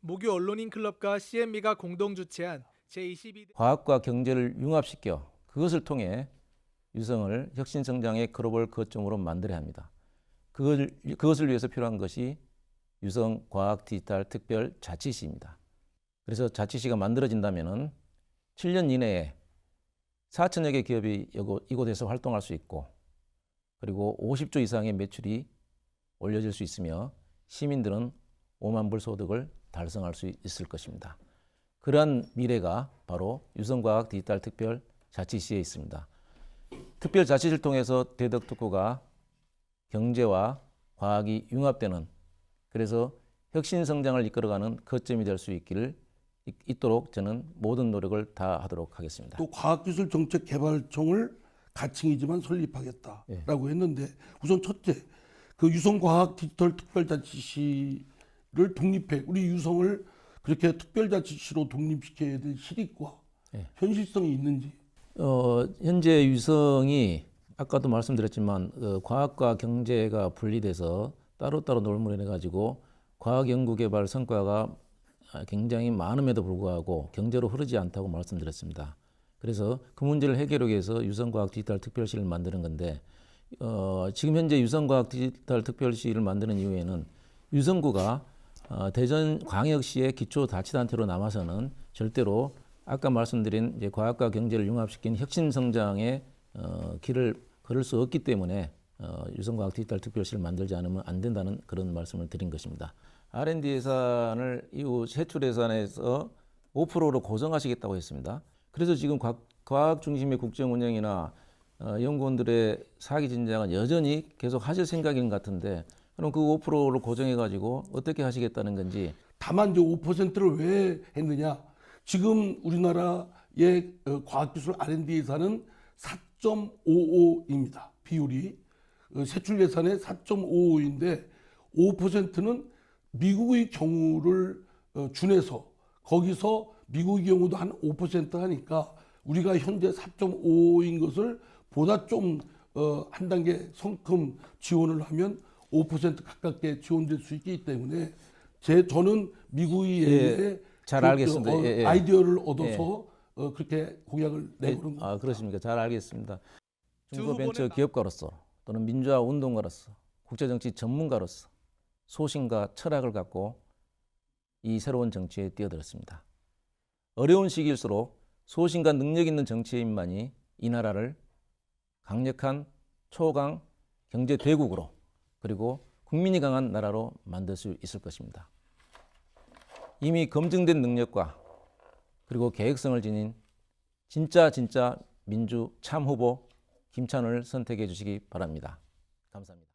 모교 언론인 클럽과 CMB가 공동 주최한 제22대 과학과 경제를 융합시켜 그것을 통해 유성을 혁신 성장의 글로벌 거점으로 만들어야 합니다. 그걸, 그것을 위해서 필요한 것이 유성 과학 디지털 특별 자치시입니다. 그래서 자치시가 만들어진다면은 7년 이내에 4천여 개 기업이 이곳- 이곳에서 활동할 수 있고 그리고 50조 이상의 매출이 올려질 수 있으며 시민들은 5만 불 소득을 달성할 수 있을 것입니다. 그러한 미래가 바로 유성과학 디지털 특별 자치시에 있습니다. 특별 자치시를 통해서 대덕특구가 경제와 과학이 융합되는 그래서 혁신 성장을 이끌어가는 거점이 될 수 있기를 있- 있도록 저는 모든 노력을 다 하도록 하겠습니다. 또 과학기술정책개발청을 가칭이지만 설립하겠다라고 했는데 우선 첫째 그 유성과학 디지털 특별자치시 를 독립해 우리 유성을 그렇게 특별자치시로 독립시켜야 될 실익과 예. 현실성이 있는지 어, 현재 유성이 아까도 말씀드렸지만 어, 과학과 경제가 분리돼서 따로따로 놀물해 가지고 과학 연구 개발 성과가 아, 굉장히 많음에도 불구하고 경제로 흐르지 않다고 말씀드렸습니다. 그래서 그 문제를 해결하기 위해서 유성과학 디지털 특별시를 만드는 건데 어, 지금 현재 유성과학 디지털 특별시를 만드는 이후에는 유성구가 어, 대전 광역시의 기초 자치단체로 남아서는 절대로 아까 말씀드린 이제 과학과 경제를 융합시킨 혁신 성장의 어, 길을 걸을 수 없기 때문에 어, 유성과학 디지털 특별시를 만들지 않으면 안 된다는 그런 말씀을 드린 것입니다. R&D 예산을 이후 세출 예산에서 5%로 고정하시겠다고 했습니다. 그래서 지금 과, 과학 중심의 국정 운영이나 어, 연구원들의 사기 진작은 여전히 계속 하실 생각인 것 같은데 그럼 그 5%로 고정해 가지고 어떻게 하시겠다는 건지 다만 이제 5%를 왜 했느냐? 지금 우리나라의 어, 과학기술 R&D 예산은 4.55입니다. 비율이 어, 세출 예산의 4.55인데 5%는 미국의 경우를 어, 준해서 거기서 미국의 경우도 한 5% 하니까 우리가 현재 4.55인 것을 보다 좀 어, 한 단계 성큼 지원을 하면 5% 가깝게 지원될 수 있기 때문에 제 저는 미국의 예, 잘 그, 알겠습니다. 어, 예, 예. 아이디어를 얻어서 어, 그렇게 공약을 내고 그런 아, 그렇습니까? 잘 알겠습니다. 두 중소벤처 기업가로서 또는 민주화 운동가로서 국제정치 전문가로서 소신과 철학을 갖고 이 새로운 정치에 뛰어들었습니다. 어려운 시기일수록 소신과 능력 있는 정치인만이 이 나라를 강력한 초강 경제 대국으로 그리고 국민이 강한 나라로 만들 수 있을 것입니다. 이미 검증된 능력과 그리고 계획성을 지닌 진짜 진짜 민주 참 후보 김찬을 선택해 주시기 바랍니다. 감사합니다.